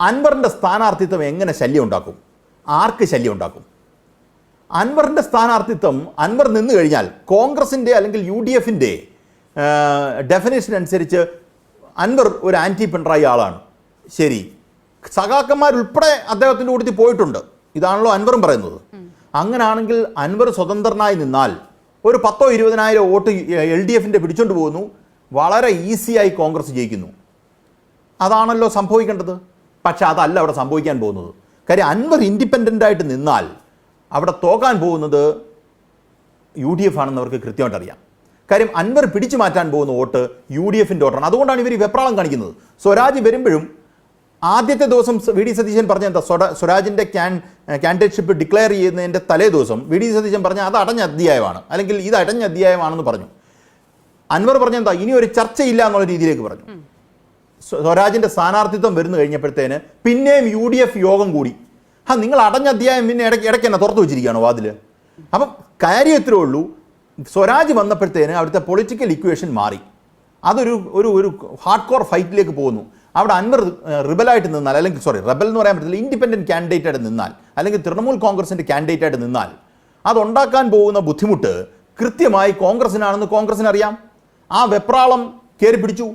അൻവറിന്റെ സ്ഥാനാർത്ഥിത്വം എങ്ങനെ ശല്യം ഉണ്ടാക്കും ആർക്ക് ശല്യം ഉണ്ടാക്കും അൻവറിന്റെ സ്ഥാനാർത്ഥിത്വം അൻവർ നിന്ന് കഴിഞ്ഞാൽ കോൺഗ്രസിന്റെ അല്ലെങ്കിൽ യു ഡി എഫിന്റെ ഡെഫിനേഷൻ അനുസരിച്ച് അൻവർ ഒരു ആന്റി പിണറായി ആളാണ്. ശരി. സഖാക്കന്മാരുൾപ്പെടെ അദ്ദേഹത്തിന്റെ കൂട്ടത്തിൽ പോയിട്ടുണ്ട്. ഇതാണല്ലോ അൻവറും പറയുന്നത്. അങ്ങനാണെങ്കിൽ അൻവർ സ്വതന്ത്രനായി നിന്നാൽ ഒരു പത്തോ ഇരുപതിനായിരം വോട്ട് എൽ ഡി എഫിന്റെ പിടിച്ചോണ്ട് പോകുന്നു. വളരെ ഈസിയായി കോൺഗ്രസ് ജയിക്കുന്നു. അതാണല്ലോ സംഭവിക്കേണ്ടത്. പക്ഷെ അതല്ല അവിടെ സംഭവിക്കാൻ പോകുന്നത്. കാര്യം അൻവർ ഇൻഡിപെൻഡന്റ് ആയിട്ട് നിന്നാൽ അവിടെ തോക്കാൻ പോകുന്നത് യു ഡി എഫ് ആണെന്ന് അവർക്ക് കൃത്യമായിട്ട് അറിയാം. കാര്യം അൻവർ പിടിച്ചു മാറ്റാൻ പോകുന്ന വോട്ട് യു ഡി എഫിന്റെ വോട്ടാണ്. അതുകൊണ്ടാണ് ഇവർ ഈ വെപ്രാളം കാണിക്കുന്നത്. സ്വരാജ് വരുമ്പോഴും ആദ്യത്തെ ദിവസം വി ഡി സതീശൻ പറഞ്ഞ എന്താ സ്വരാ സ്വരാജിന്റെ ക്യാൻ കാൻഡിഡേറ്റ്ഷിപ്പ് ഡിക്ലെയർ ചെയ്യുന്നതിന്റെ തലേ ദിവസം വി ഡി സതീശൻ പറഞ്ഞ അത് അടഞ്ഞ അധ്യായമാണ്. അല്ലെങ്കിൽ ഇത് അടഞ്ഞ അധ്യായമാണെന്ന് പറഞ്ഞു. അൻവർ പറഞ്ഞ എന്താ ഇനി ഒരു ചർച്ചയില്ല എന്നുള്ള രീതിയിലേക്ക് പറഞ്ഞു. സ്വ- സ്വരാജിന്റെ സ്ഥാനാർത്ഥിത്വം വരുന്നു കഴിഞ്ഞപ്പോഴത്തേന് പിന്നെയും യു ഡി എഫ് യോഗം കൂടി. ആ നിങ്ങൾ അടഞ്ഞ അധ്യായം പിന്നെ ഇടയ്ക്ക് ഇടയ്ക്ക് തന്നെ തുറന്നു വെച്ചിരിക്കുകയാണ് വാതിൽ അപ്പം കാര്യം ഇത്രേ ഉള്ളൂ. സ്വരാജ് വന്നപ്പോഴത്തേന് അവിടുത്തെ പൊളിറ്റിക്കൽ ഇക്വേഷൻ മാറി. അതൊരു ഒരു ഒരു ഹാർഡ് കോർ ഫൈറ്റിലേക്ക് പോകുന്നു. അവിടെ അൻവർ റിബലായിട്ട് നിന്നാൽ അല്ലെങ്കിൽ സോറി റിബൽ എന്ന് പറയാൻ പറ്റില്ല ഇൻഡിപെൻഡന്റ് കാൻഡിഡേറ്റ് ആയിട്ട് നിന്നാൽ അല്ലെങ്കിൽ തൃണമൂൽ കോൺഗ്രസിന്റെ കാൻഡിഡേറ്റ് ആയിട്ട് നിന്നാൽ അതുണ്ടാക്കാൻ പോകുന്ന ബുദ്ധിമുട്ട് കൃത്യമായി കോൺഗ്രസിനാണെന്ന് കോൺഗ്രസിനറിയാം. ആ വെപ്രാളം കയറി പിടിച്ചു.